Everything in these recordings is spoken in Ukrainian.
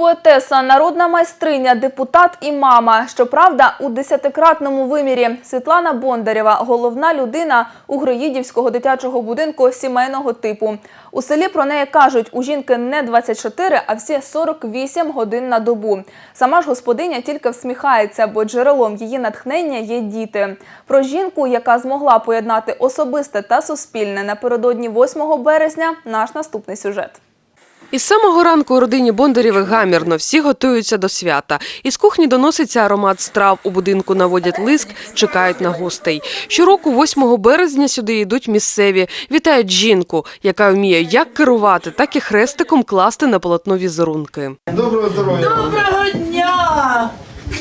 Поетеса, народна майстриня, депутат і мама. Щоправда, у десятикратному вимірі Світлана Бондарєва – головна людина Угроїдівського дитячого будинку сімейного типу. У селі про неї кажуть, у жінки не 24, а всі 48 годин на добу. Сама ж господиня тільки всміхається, бо джерелом її натхнення є діти. Про жінку, яка змогла поєднати особисте та суспільне напередодні 8 березня, наш наступний сюжет. Із самого ранку у родині Бондарєвих гамірно, всі готуються до свята. Із кухні доноситься аромат страв, у будинку наводять лиск, чекають на гостей. Щороку, 8 березня, сюди йдуть місцеві, вітають жінку, яка вміє як керувати, так і хрестиком класти на полотно візерунки. Доброго здоров'я! Доброго дня!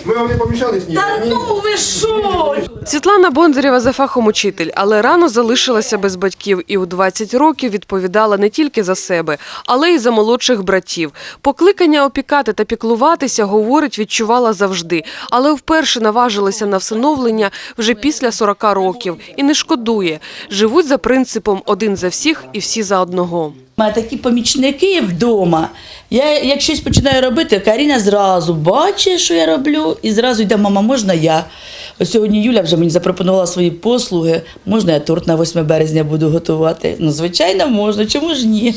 Ми вам не помішали сніг? Та ну ви що? Світлана Бондарєва за фахом учитель, але рано залишилася без батьків і у 20 років відповідала не тільки за себе, але й за молодших братів. Покликання опікати та піклуватися, говорить, відчувала завжди, але вперше наважилася на всиновлення вже після 40 років і не шкодує. Живуть за принципом один за всіх і всі за одного. Мене такі помічники вдома. Я як щось починаю робити, Каріна зразу бачить, що я роблю, і зразу йде, мама, можна я? Ось сьогодні Юля вже мені запропонувала свої послуги. Можна я торт на 8 березня буду готувати? Ну, звичайно, можна. Чому ж ні?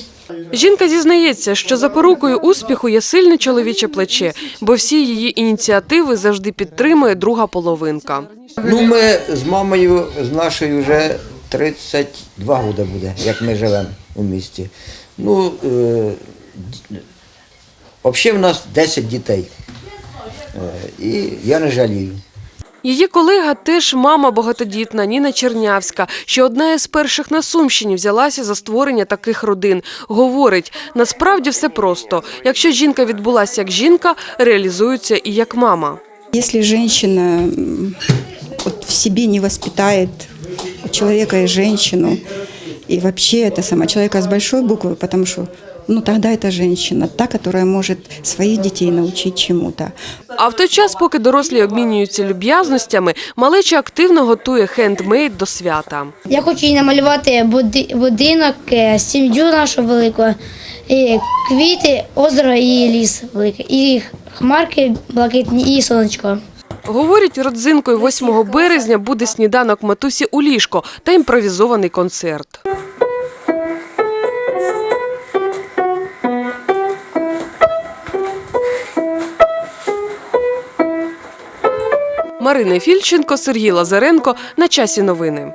Жінка зізнається, що запорукою успіху є сильне чоловіче плече, бо всі її ініціативи завжди підтримує друга половинка. Ну, ми з мамою, з нашою вже 32 роки буде, як ми живемо у місті. Ну, е, взагалі в нас 10 дітей. Е, і я не жалію. Її колега теж мама багатодітна Ніна Чернявська, що одна із перших на Сумщині взялася за створення таких родин. Говорить, насправді все просто. Якщо жінка відбулася як жінка, реалізується і як мама. Если женщина вот в себе не воспитает человека и женщину, и вообще это сама человека с большой буквы, потому что ну тогда это женщина, та, которая может своих детей научить чему-то. А в той час, поки дорослі обмінюються люб'язностями, малеча активно готує хендмейд до свята. Я хочу їй намалювати буди- будинок, е, сім'ю нашу велику, і квіти, озеро і ліс великий, і хмарки блакитні, і сонечко. Говорять, родзинкою 8 березня буде сніданок матусі у ліжко та імпровізований концерт. Марина Фільченко, Сергій Лазаренко. На часі новини.